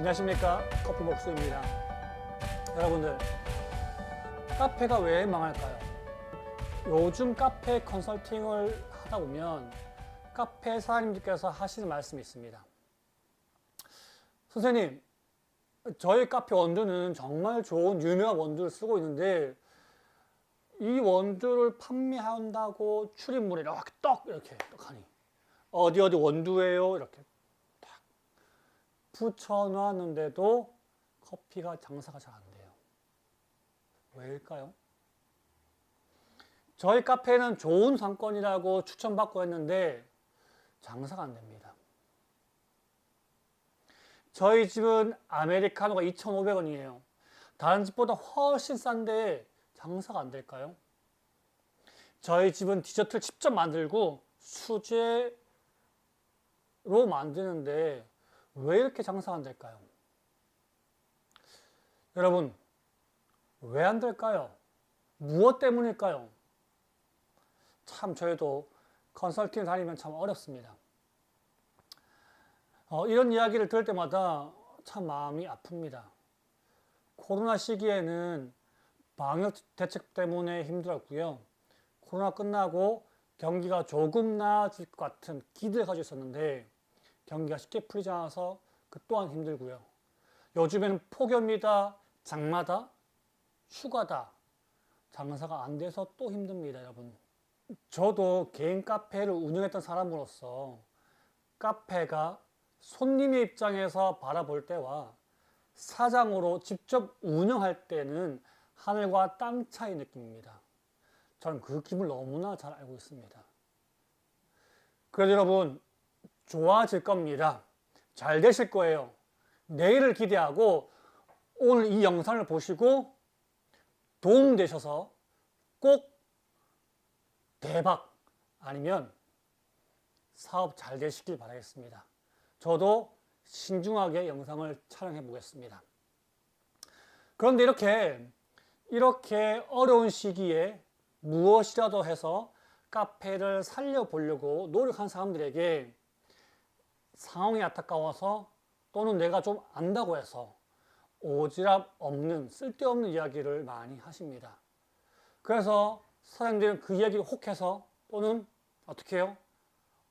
안녕하십니까? 커피복수입니다. 여러분들 카페가 왜 망할까요? 요즘 카페 컨설팅을 하다 보면 카페 사장님들께서 하시는 말씀이 있습니다. 선생님 저희 카페 원두는 정말 좋은 유명한 원두를 쓰고 있는데 이 원두를 판매한다고 출입문에 이렇게 떡 이렇게 떡하니. 어디 어디 원두예요? 이렇게 딱 붙여놨는데도 커피가 장사가 잘 안 돼요. 왜일까요? 저희 카페는 좋은 상권이라고 추천받고 했는데 장사가 안 됩니다. 저희 집은 아메리카노가 2,500원이에요. 다른 집보다 훨씬 싼데 장사가 안 될까요? 저희 집은 디저트를 직접 만들고 수제로 만드는데 왜 이렇게 장사가 안 될까요? 여러분, 왜 안 될까요? 무엇 때문일까요? 참 저희도 컨설팅 다니면 참 어렵습니다. 어, 이런 이야기를 들을 때마다 참 마음이 아픕니다. 코로나 시기에는 방역 대책 때문에 힘들었고요. 코로나 끝나고 경기가 조금 나아질 것 같은 기대를 가지고 있었는데 경기가 쉽게 풀리지 않아서 그 또한 힘들고요. 요즘에는 폭염이다, 장마다, 휴가다, 장사가 안 돼서 또 힘듭니다, 여러분. 저도 개인 카페를 운영했던 사람으로서 카페가 손님의 입장에서 바라볼 때와 사장으로 직접 운영할 때는 하늘과 땅 차이 느낍니다. 저는 그 기분을 너무나 잘 알고 있습니다. 그래서 여러분, 좋아질 겁니다. 잘 되실 거예요. 내일을 기대하고 오늘 이 영상을 보시고 도움되셔서 꼭 대박 아니면 사업 잘 되시길 바라겠습니다. 저도 신중하게 영상을 촬영해 보겠습니다. 그런데 이렇게 이렇게 어려운 시기에 무엇이라도 해서 카페를 살려보려고 노력한 사람들에게 상황이 안타까워서 또는 내가 좀 안다고 해서 오지랖 없는 쓸데없는 이야기를 많이 하십니다. 그래서 사장님들은 그 이야기를 혹해서 또는 어떻게 해요?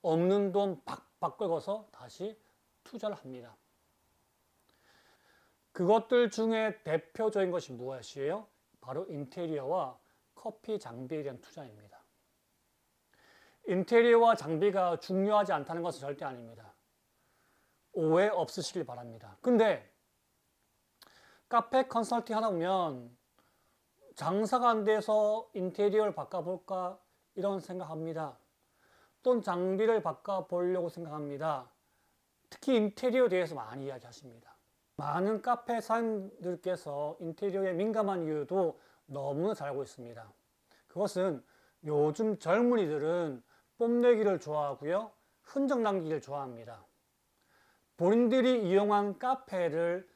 없는 돈 박박 긁어서 다시 투자를 합니다. 그것들 중에 대표적인 것이 무엇이에요? 바로 인테리어와 커피 장비에 대한 투자입니다. 인테리어와 장비가 중요하지 않다는 것은 절대 아닙니다. 오해 없으시길 바랍니다. 근데 카페 컨설팅 하다 보면 장사가 안 돼서 인테리어를 바꿔볼까 이런 생각합니다. 또는 장비를 바꿔보려고 생각합니다. 특히 인테리어에 대해서 많이 이야기하십니다. 많은 카페 사장님들께서 인테리어에 민감한 이유도 너무나 잘 알고 있습니다. 그것은 요즘 젊은이들은 뽐내기를 좋아하고요. 흔적 남기기를 좋아합니다. 본인들이 이용한 카페를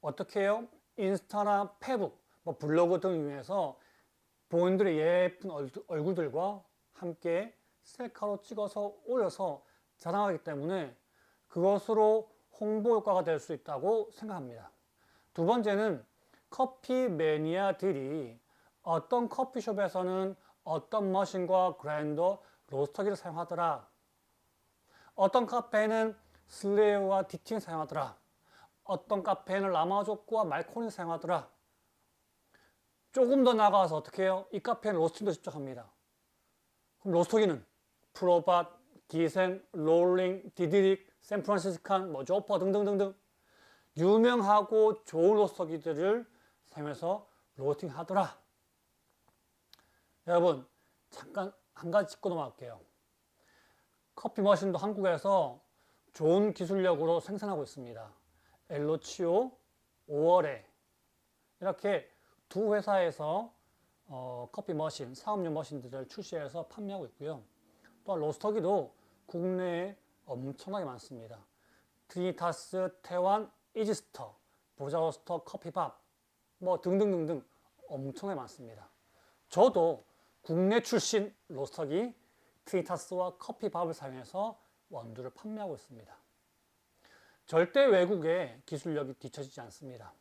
어떻게 해요? 인스타나 페북, 뭐 블로그 등 이용해서 본인들의 예쁜 얼굴들과 함께 셀카로 찍어서 올려서 자랑하기 때문에 그것으로 홍보 효과가 될 수 있다고 생각합니다. 두 번째는 커피 매니아들이 어떤 커피숍에서는 어떤 머신과 그라인더, 로스터기를 사용하더라. 어떤 카페는 슬레이어와 디팅 사용하더라. 어떤 카페는 라마족과 말코니 사용하더라. 조금 더 나가서 어떻게 해요? 이 카페는 로스팅도 직접 합니다. 그럼 로스터기는 프로밭, 기센, 롤링, 디디릭, 샌프란시스칸, 뭐 조퍼 등등등등 유명하고 좋은 로스터기들을 사용해서 로스팅 하더라. 여러분 잠깐 한 가지 짚고 넘어갈게요. 커피 머신도 한국에서 좋은 기술력으로 생산하고 있습니다. 엘로치오, 5월에 이렇게 두 회사에서 어, 커피 머신, 사업용 머신들을 출시해서 판매하고 있고요. 또한 로스터기도 국내에 엄청나게 많습니다. 트리니타스, 태완, 이지스터, 보자로스터, 커피밥 뭐 등등등등 엄청나게 많습니다. 저도 국내 출신 로스터기 트리타스와 커피밥을 사용해서 원두를 판매하고 있습니다. 절대 외국의 기술력이 뒤처지지 않습니다.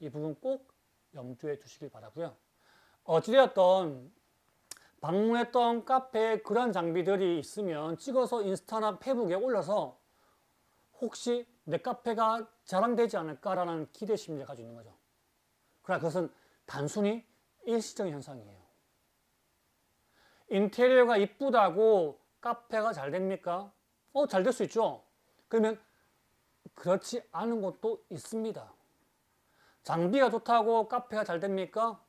이 부분 꼭 염두에 두시길 바라고요. 어찌되었던 방문했던 카페에 그런 장비들이 있으면 찍어서 인스타나 페북에 올려서 혹시 내 카페가 자랑되지 않을까라는 기대 심리를 가지고 있는 거죠. 그러나 그것은 단순히 일시적인 현상이에요. 인테리어가 이쁘다고 카페가 잘 됩니까? 어, 잘 될 수 있죠. 그러면 그렇지 않은 곳도 있습니다. 장비가 좋다고 카페가 잘 됩니까?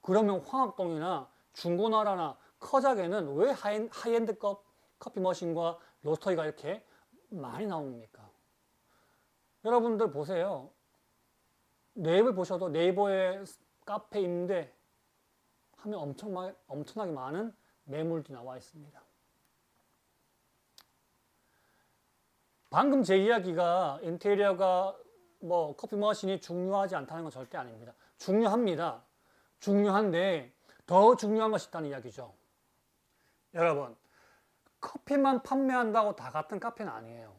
그러면 황학동이나 중고나라나 커작에는 왜 하이, 하이엔드 컵, 커피 머신과 로스터기가 이렇게 많이 나옵니까? 여러분들 보세요. 네이버 보셔도 네이버에 카페 임대 하면 엄청, 엄청나게 많은 매물도 나와 있습니다. 방금 제 이야기가 인테리어가 뭐 커피 머신이 중요하지 않다는 건 절대 아닙니다. 중요합니다. 중요한데 더 중요한 것이 있다는 이야기죠. 여러분, 커피만 판매한다고 다 같은 카페는 아니에요.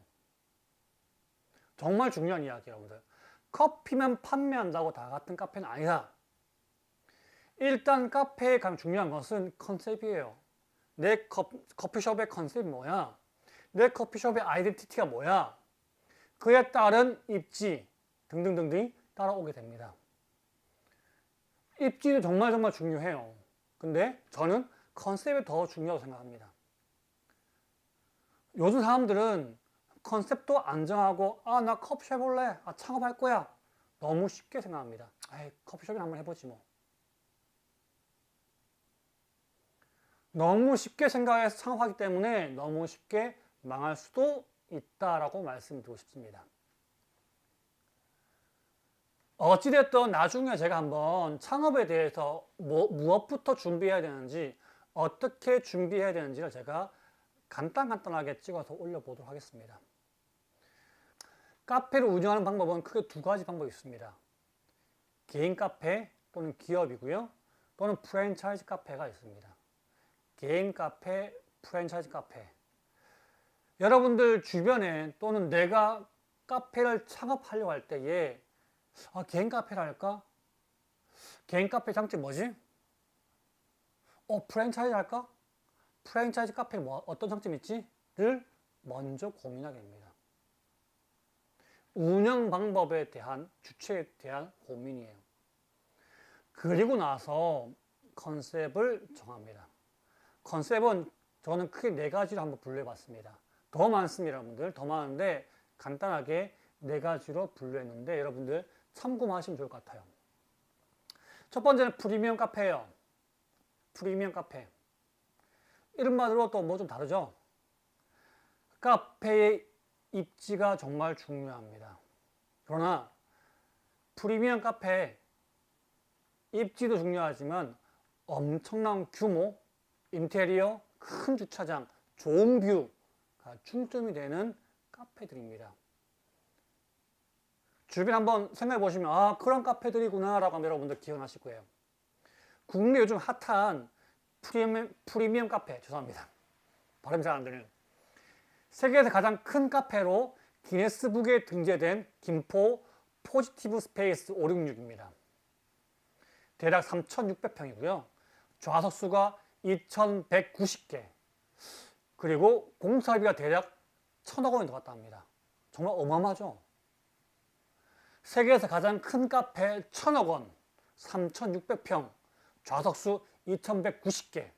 정말 중요한 이야기 여러분들. 커피만 판매한다고 다 같은 카페는 아니다. 일단 카페의 가장 중요한 것은 컨셉이에요. 내 커, 커피숍의 컨셉이 뭐야? 내 커피숍의 아이덴티티가 뭐야? 그에 따른 입지 등등등등이 따라오게 됩니다. 입지도 정말 정말 중요해요. 근데 저는 컨셉이 더 중요하다고 생각합니다. 요즘 사람들은 컨셉도 안 정하고 아 나 커피숍 볼래 아 창업할 거야 너무 쉽게 생각합니다. 아이 커피숍이나 한번 해보지 뭐. 너무 쉽게 생각해서 창업하기 때문에 너무 쉽게 망할 수도 있다라고 말씀드리고 싶습니다. 어찌됐든 나중에 제가 한번 창업에 대해서 뭐, 무엇부터 준비해야 되는지 어떻게 준비해야 되는지를 제가 간단간단하게 찍어서 올려보도록 하겠습니다. 카페를 운영하는 방법은 크게 두 가지 방법이 있습니다. 개인 카페 또는 기업이고요. 또는 프랜차이즈 카페가 있습니다. 개인 카페, 프랜차이즈 카페. 여러분들 주변에 또는 내가 카페를 창업하려고 할 때에 아, 개인 카페를 할까? 개인 카페 장점 뭐지? 어, 프랜차이즈 할까? 프랜차이즈 카페 뭐 어떤 장점이 있지? 를 먼저 고민하게 됩니다. 운영 방법에 대한 주체에 대한 고민이에요. 그리고 나서 컨셉을 정합니다. 컨셉은 저는 크게 네 가지로 한번 분류해 봤습니다. 더 많습니다, 여러분들. 더 많은데 간단하게 네 가지로 분류했는데 여러분들 참고하시면 좋을 것 같아요. 첫 번째는 프리미엄 카페예요. 프리미엄 카페. 이름만으로 또 뭐 좀 다르죠? 카페의 입지가 정말 중요합니다. 그러나 프리미엄 카페 입지도 중요하지만 엄청난 규모, 인테리어, 큰 주차장, 좋은 뷰가 중점이 되는 카페들입니다. 주변 한번 생각해 보시면 아 그런 카페들이구나 라고 하면 여러분들 기억나실 거예요. 국내 요즘 핫한 프리미엄, 프리미엄 카페 죄송합니다. 발음 잘안 되는 세계에서 가장 큰 카페로 기네스북에 등재된 김포 포지티브 스페이스 566입니다. 대략 3,600평이고요. 좌석 수가 2,190개. 그리고 공사비가 대략 1,000억 원이 들어갔다 합니다. 정말 어마어마하죠? 세계에서 가장 큰 카페 1,000억 원, 3,600평, 좌석수 2,190개.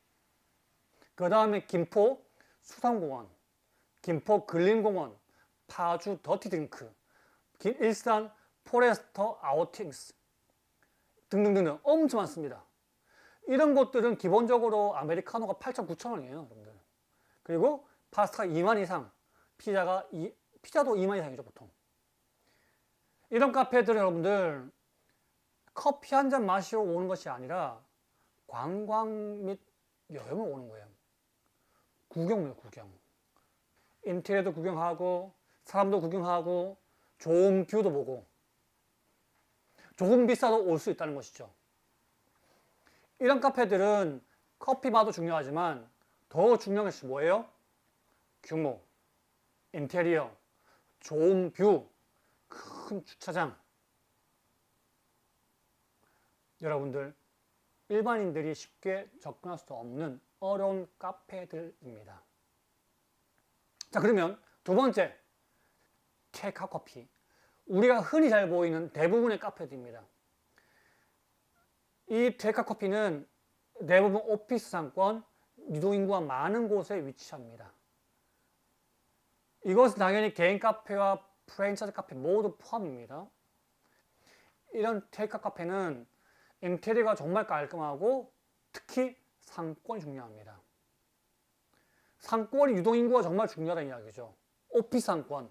그 다음에 김포 수산공원, 김포 근린공원, 파주 더티딩크, 일산 포레스터 아우팅스 등등등등 엄청 많습니다. 이런 곳들은 기본적으로 아메리카노가 8,900원이에요, 여러분들. 그리고 파스타가 2만 이상, 피자가 이, 피자도 2만 이상이죠, 보통. 이런 카페들 여러분들 커피 한 잔 마시러 오는 것이 아니라 관광 및 여행을 오는 거예요. 구경이에요, 구경. 인테리어도 구경하고, 사람도 구경하고, 좋은 뷰도 보고, 조금 비싸도 올 수 있다는 것이죠. 이런 카페들은 커피 맛도 중요하지만 더 중요한 것이 뭐예요? 규모, 인테리어, 좋은 뷰, 큰 주차장. 여러분들 일반인들이 쉽게 접근할 수 없는 어려운 카페들입니다. 자, 그러면 두 번째 테이크 커피. 우리가 흔히 잘 보이는 대부분의 카페들입니다. 이 테이크 커피는 대부분 오피스 상권, 유도인구가 많은 곳에 위치합니다. 이것은 당연히 개인 카페와 프랜차이즈 카페 모두 포함입니다. 이런 테이크 카페는 인테리어가 정말 깔끔하고 특히 상권이 중요합니다. 상권이 유동인구가 정말 중요하다는 이야기죠. 오피스 상권.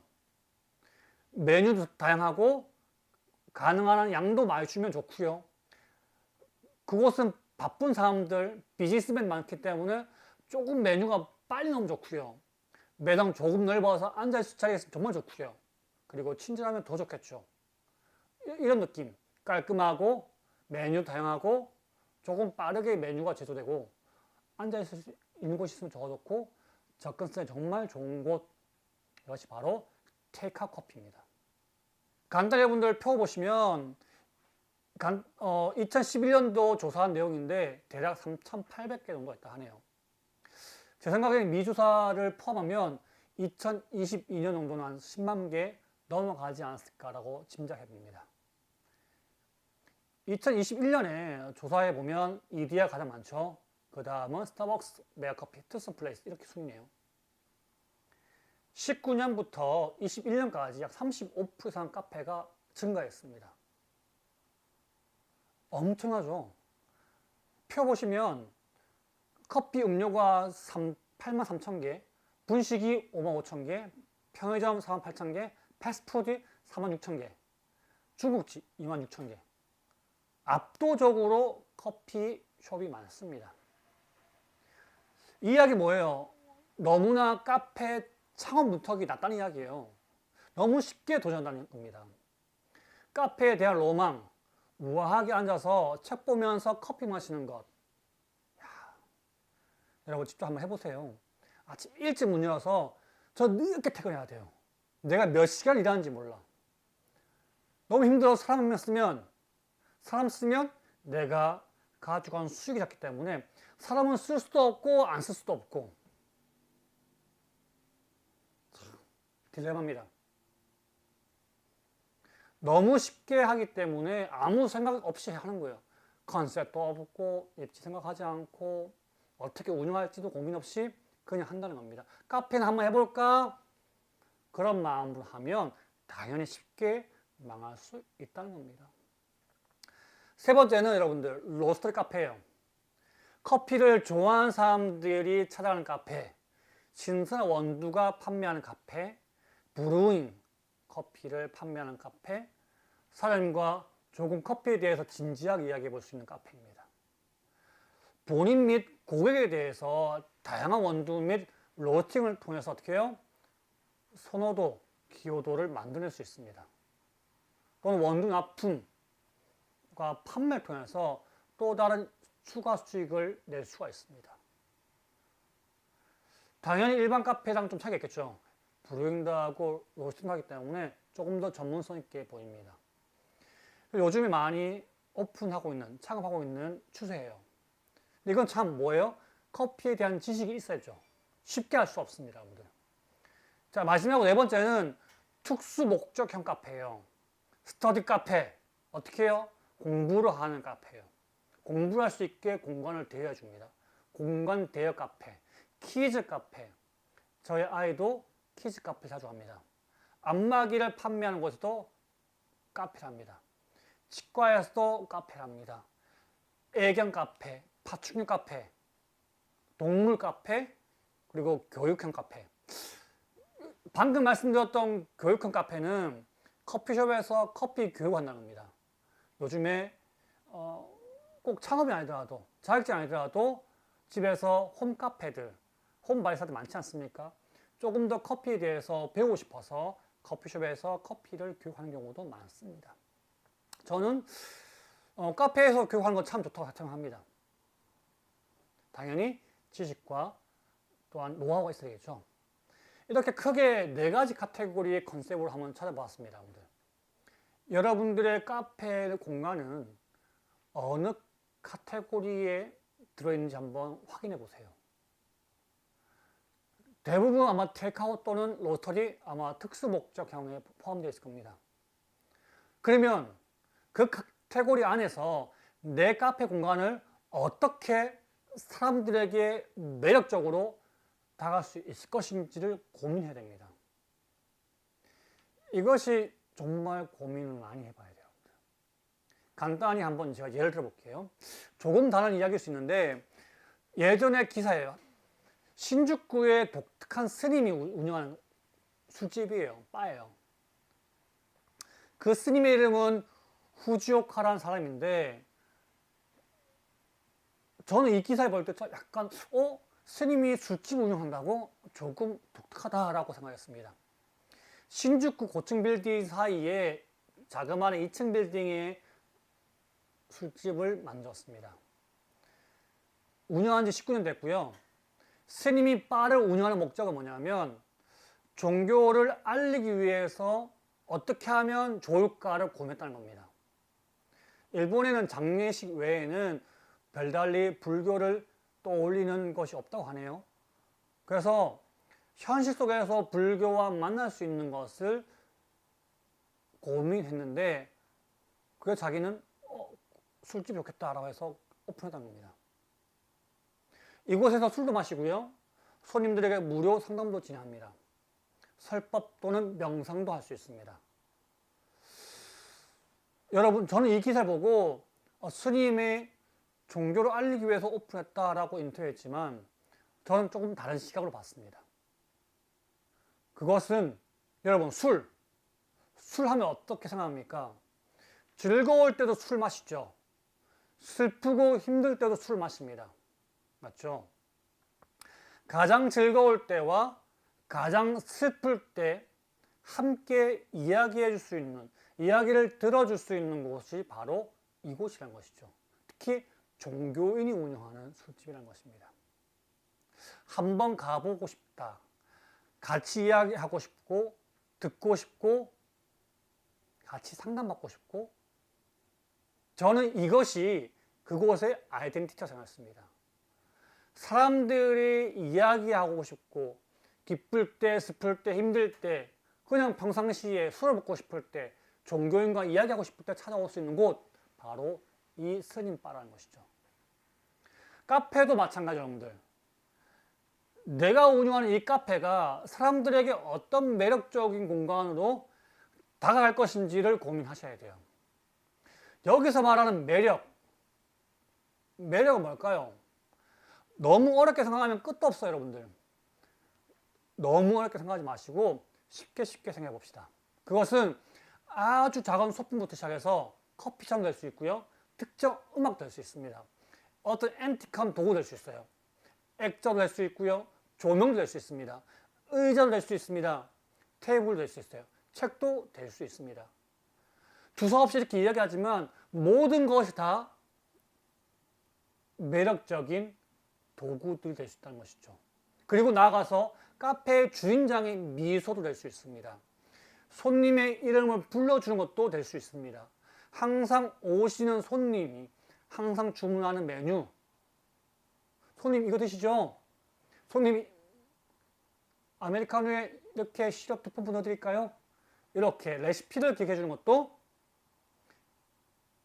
메뉴도 다양하고 가능한 한 양도 많이 주면 좋고요. 그곳은 바쁜 사람들, 비즈니스맨 많기 때문에 조금 메뉴가 빨리 나오면 좋고요. 매장 조금 넓어서 앉아있을 자리가 있으면 정말 좋고요. 그리고 친절하면 더 좋겠죠. 이- 이런 느낌. 깔끔하고 메뉴 다양하고 조금 빠르게 메뉴가 제조되고 앉아있을 수 있는 곳이 있으면 더 좋고 접근성이 정말 좋은 곳 이것이 바로 테이크아웃 커피입니다. 간단히 여러분들 표 보시면 간, 어, 2011년도 조사한 내용인데 대략 3,800개 정도 있다 하네요. 제 생각에는 미조사를 포함하면 2022년 정도는 한 10만 개 넘어가지 않았을까라고 짐작해 봅니다. 2021년에 조사해 보면 이디야 가장 많죠. 그 다음은 스타벅스, 메가커피, 투스플레이스 이렇게 순이네요. 19년부터 21년까지 약 35% 이상 카페가 증가했습니다. 엄청나죠? 표 보시면 커피 음료가 3, 8만 3천 개, 분식이 5만 5천 개, 편의점 4만 8천 개, 패스트푸드 4만 6천 개, 중국집 2만 6천 개. 압도적으로 커피 숍이 많습니다. 이 이야기 뭐예요? 너무나 카페 창업 문턱이 낮다는 이야기예요. 너무 쉽게 도전한다는 겁니다. 카페에 대한 로망, 우아하게 앉아서 책 보면서 커피 마시는 것. 야, 여러분 직접 한번 해보세요. 아침 일찍 문 열어서 저 늦게 퇴근해야 돼요. 내가 몇 시간 일하는지 몰라. 너무 힘들어서 사람 쓰면 사람 쓰면 내가 가져간 수익이 작기 때문에 사람은 쓸 수도 없고 안 쓸 수도 없고 참, 딜레마입니다. 너무 쉽게 하기 때문에 아무 생각 없이 하는 거예요. 컨셉도 없고 입지 생각하지 않고 어떻게 운영할지도 고민 없이 그냥 한다는 겁니다. 카페는 한번 해볼까? 그런 마음으로 하면 당연히 쉽게 망할 수 있다는 겁니다. 세 번째는 여러분들 로스터 카페예요. 커피를 좋아하는 사람들이 찾아가는 카페, 신선한 원두가 판매하는 카페, 브루잉 커피를 판매하는 카페, 사장님과 조금 커피에 대해서 진지하게 이야기해 볼 수 있는 카페입니다. 본인 및 고객에 대해서 다양한 원두 및 로스팅을 통해서 어떻게 해요? 선호도, 기호도를 만들어낼 수 있습니다. 또는 원두 납품과 판매를 통해서 또 다른 추가 수익을 낼 수가 있습니다. 당연히 일반 카페랑 좀 차이가 있겠죠. 브루잉도 하고 로스팅도 하기 때문에 조금 더 전문성 있게 보입니다. 요즘에 많이 오픈하고 있는, 창업하고 있는 추세예요. 근데 이건 참 뭐예요? 커피에 대한 지식이 있어야죠. 쉽게 할 수 없습니다, 여러분들. 자, 마지막으로 네 번째는 특수 목적형 카페예요. 스터디 카페. 어떻게 해요? 공부를 하는 카페예요. 공부를 할수 있게 공간을 대여 줍니다. 공간 대여 카페, 키즈 카페. 저희 아이도 키즈 카페 자주 합니다. 안마기를 판매하는 곳에도 카페랍니다. 치과에서도 카페랍니다. 애견 카페, 파충류 카페, 동물 카페, 그리고 교육형 카페. 방금 말씀드렸던 교육형 카페는 커피숍에서 커피 교육한다는 겁니다. 요즘에 어, 꼭 창업이 아니더라도 자격증 아니더라도 집에서 홈 카페들, 홈 바리스타들 많지 않습니까? 조금 더 커피에 대해서 배우고 싶어서 커피숍에서 커피를 교육하는 경우도 많습니다. 저는 어, 카페에서 교육하는 건 참 좋다고 생각합니다. 당연히 지식과 또한 노하우가 있어야겠죠. 이렇게 크게 네 가지 카테고리의 컨셉으로 한번 찾아봤습니다. 여러분들. 여러분들의 카페 공간은 어느 카테고리에 들어있는지 한번 확인해 보세요. 대부분 아마 테이크아웃 또는 로터리 아마 특수 목적형에 포함되어 있을 겁니다. 그러면 그 카테고리 안에서 내 카페 공간을 어떻게 사람들에게 매력적으로 다가갈 수 있을 것인지를 고민해야 됩니다. 이것이 정말 고민을 많이 해봐야 돼요. 간단히 한번 제가 예를 들어 볼게요. 조금 다른 이야기일 수 있는데 예전에 기사예요. 신주쿠의 독특한 스님이 운영하는 술집이에요. 바예요. 그 스님의 이름은 후지오카라는 사람인데 저는 이 기사를 볼 때 약간 어 스님이 술집 운영한다고 조금 독특하다라고 생각했습니다. 신주쿠 고층 빌딩 사이에 자그마한 2층 빌딩에 술집을 만들었습니다. 운영한 지 19년 됐고요. 스님이 바를 운영하는 목적은 뭐냐면 종교를 알리기 위해서 어떻게 하면 좋을까를 고민했다는 겁니다. 일본에는 장례식 외에는 별달리 불교를 떠올리는 것이 없다고 하네요. 그래서 현실 속에서 불교와 만날 수 있는 것을 고민했는데 그래서 자기는 어, 술집 좋겠다라고 해서 오픈했다는 겁니다. 이곳에서 술도 마시고요. 손님들에게 무료 상담도 진행합니다. 설법 또는 명상도 할 수 있습니다. 여러분, 저는 이 기사를 보고 어, 스님의 종교를 알리기 위해서 오픈했다라고 인터뷰했지만 저는 조금 다른 시각으로 봤습니다. 그것은 여러분 술, 술 하면 어떻게 생각합니까? 즐거울 때도 술 마시죠. 슬프고 힘들 때도 술 마십니다. 맞죠? 가장 즐거울 때와 가장 슬플 때 함께 이야기해 줄 수 있는, 이야기를 들어줄 수 있는 곳이 바로 이곳이라는 것이죠. 특히 종교인이 운영하는 술집이라는 것입니다. 한번 가보고 싶다. 같이 이야기하고 싶고, 듣고 싶고, 같이 상담받고 싶고, 저는 이것이 그곳의 아이덴티티라고 생각했습니다. 사람들이 이야기하고 싶고, 기쁠 때, 슬플 때, 힘들 때, 그냥 평상시에 술을 먹고 싶을 때, 종교인과 이야기하고 싶을 때 찾아올 수 있는 곳, 바로 이 스님바라는 것이죠. 카페도 마찬가지 여러분들. 내가 운영하는 이 카페가 사람들에게 어떤 매력적인 공간으로 다가갈 것인지를 고민하셔야 돼요. 여기서 말하는 매력. 매력은 뭘까요? 너무 어렵게 생각하면 끝도 없어요, 여러분들. 너무 어렵게 생각하지 마시고 쉽게 쉽게 생각해 봅시다. 그것은 아주 작은 소품부터 시작해서 커피숍 될수 있고요. 특정 음악 될 수 있습니다. 어떤 앤틱한 도구 될 수 있어요. 액자도 될 수 있고요. 조명도 될 수 있습니다. 의자도 될 수 있습니다. 테이블도 될 수 있어요. 책도 될 수 있습니다. 두서없이 이렇게 이야기하지만 모든 것이 다 매력적인 도구들이 될 수 있다는 것이죠. 그리고 나아가서 카페의 주인장의 미소도 될 수 있습니다. 손님의 이름을 불러주는 것도 될 수 있습니다. 항상 오시는 손님이 항상 주문하는 메뉴. 손님 이거 드시죠? 손님이 아메리카노에 이렇게 시럽 두푼 넣어드릴까요? 이렇게 레시피를 기억해 주는 것도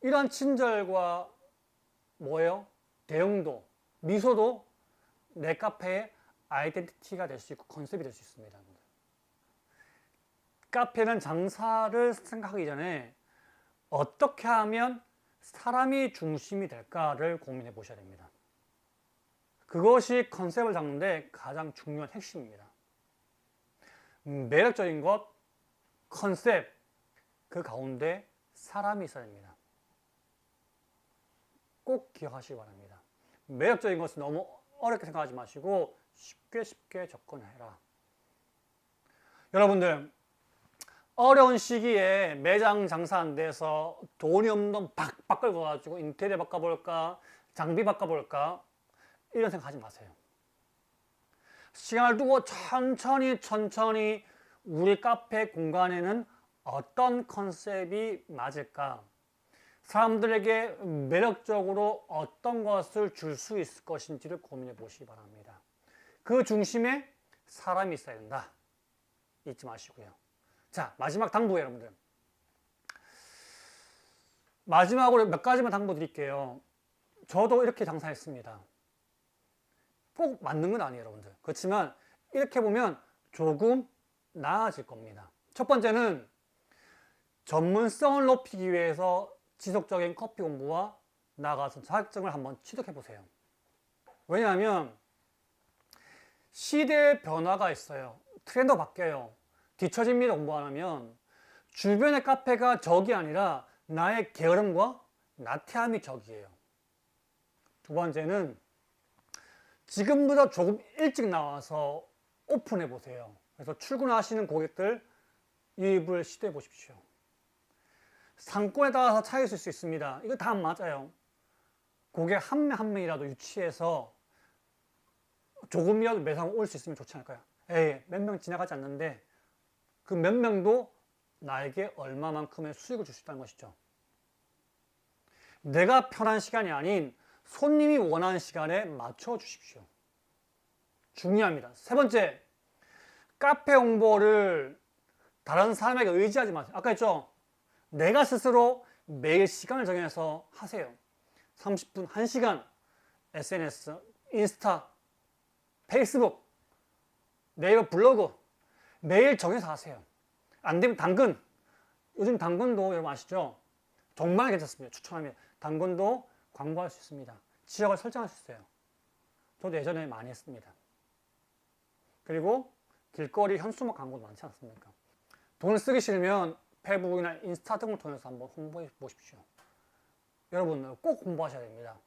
이런 친절과 뭐예요? 대응도, 미소도 내 카페의 아이덴티티가 될 수 있고 컨셉이 될 수 있습니다. 카페는 장사를 생각하기 전에 어떻게 하면 사람이 중심이 될까를 고민해 보셔야 됩니다. 그것이 컨셉을 잡는데 가장 중요한 핵심입니다. 음, 매력적인 것, 컨셉, 그 가운데 사람이 있어야 됩니다. 꼭 기억하시기 바랍니다. 매력적인 것은 너무 어렵게 생각하지 마시고 쉽게 쉽게 접근해라. 여러분들, 어려운 시기에 매장 장사 안 돼서 돈이 없는 돈 박박 긁어가지고 인테리어 바꿔볼까, 장비 바꿔볼까, 이런 생각 하지 마세요. 시간을 두고 천천히 천천히 우리 카페 공간에는 어떤 컨셉이 맞을까? 사람들에게 매력적으로 어떤 것을 줄 수 있을 것인지를 고민해 보시기 바랍니다. 그 중심에 사람이 있어야 된다. 잊지 마시고요. 자, 마지막 당부 여러분들. 마지막으로 몇 가지만 당부 드릴게요. 저도 이렇게 장사했습니다. 꼭 맞는 건 아니에요, 여러분들. 그렇지만 이렇게 보면 조금 나아질 겁니다. 첫 번째는 전문성을 높이기 위해서 지속적인 커피 공부와 나가서 자격증을 한번 취득해 보세요. 왜냐하면 시대의 변화가 있어요. 트렌드 바뀌어요. 뒤처집니다 공부 안 하면 주변의 카페가 적이 아니라 나의 게으름과 나태함이 적이에요. 두 번째는 지금보다 조금 일찍 나와서 오픈해 보세요. 그래서 출근하시는 고객들 유입을 시도해 보십시오. 상권에 따라서 차이 있을 수 있습니다. 이거 다 맞아요. 고객 한 명 한 명이라도 유치해서 조금이라도 매상 올 수 있으면 좋지 않을까요? 에이, 몇 명 지나가지 않는데 그 몇 명도 나에게 얼마만큼의 수익을 줄 수 있다는 것이죠. 내가 편한 시간이 아닌 손님이 원하는 시간에 맞춰 주십시오. 중요합니다. 세 번째, 카페 홍보를 다른 사람에게 의지하지 마세요. 아까 했죠? 내가 스스로 매일 시간을 정해서 하세요. 30분, 1시간 SNS, 인스타, 페이스북, 네이버 블로그 매일 정해서 하세요. 안 되면 당근. 요즘 당근도 여러분 아시죠? 정말 괜찮습니다. 추천합니다. 당근도 광고할 수 있습니다. 지역을 설정할 수 있어요. 저도 예전에 많이 했습니다. 그리고 길거리 현수막 광고도 많지 않습니까? 돈을 쓰기 싫으면 페이북이나 인스타 등을 통해서 한번 홍보해 보십시오. 여러분 꼭 홍보하셔야 됩니다.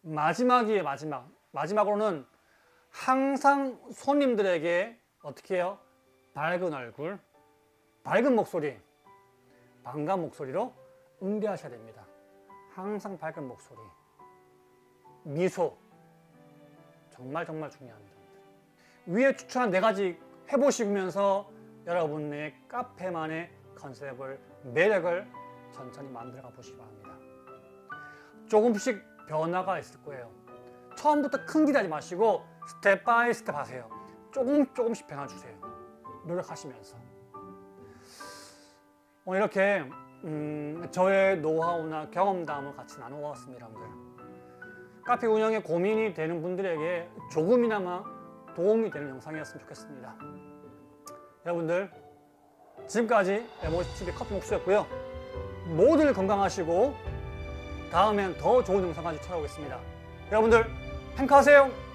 마지막이에요, 마지막. 마지막으로는 항상 손님들에게 어떻게 해요? 밝은 얼굴, 밝은 목소리, 반가운 목소리로 응대하셔야 됩니다. 항상 밝은 목소리, 미소, 정말 정말 중요합니다. 위에 추천한 네 가지 해보시면서 여러분의 카페만의 컨셉을, 매력을 천천히 만들어가 보시기 바랍니다. 조금씩 변화가 있을 거예요. 처음부터 큰 기대하지 마시고 스텝 바이 스텝 하세요. 조금 조금씩 변화 주세요. 노력하시면서. 오늘 이렇게 음, 저의 노하우나 경험담을 같이 나누어봤습니다, 여러분들. 카페 운영에 고민이 되는 분들에게 조금이나마 도움이 되는 영상이었으면 좋겠습니다. 여러분들 지금까지 에모티비 커피 목수였고요. 모두들 건강하시고 다음엔 더 좋은 영상 가지고 찾아오겠습니다. 여러분들 행복하세요.